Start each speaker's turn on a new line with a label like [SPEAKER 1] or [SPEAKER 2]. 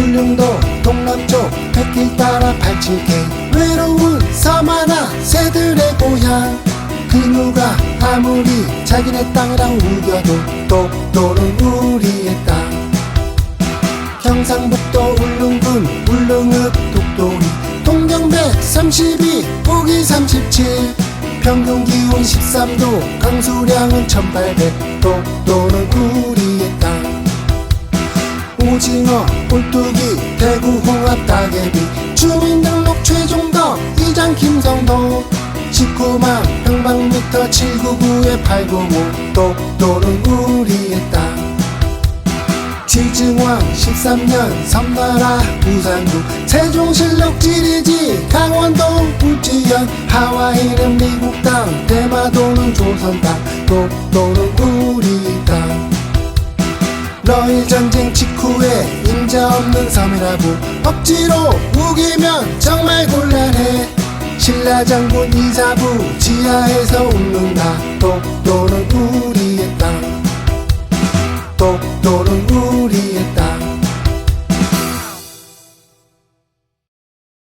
[SPEAKER 1] 경상도 동남쪽 백길 따라 87K 외로운 섬하나 새들의 고향. 그 누가 아무리 자기네 땅이라 우겨도 독도는 우리의 땅. 경상북도 울릉군 울릉읍 독도리. 동경백 32 보기 37 평균 기온 13도 강수량은 1800 독도는 오징어 꼴뚜기 대구 홍합 따개비 주민등록 최종덕 이장 김성도. 19만 평방미터 799에 805 독도는 우리의 땅 지증왕 13년 섬나라 부산구 세종실록 지리지 강원도 울지연 하와이는 미국 땅 대마도는 조선 땅 독도는 우리 땅 러일 전쟁 직후에 임자 없는 섬이라고 억지로 우기면 정말 곤란해. 신라 장군 이사부 지하에서 웃는다. 독도는 우리의 땅. 독도는 우리의 땅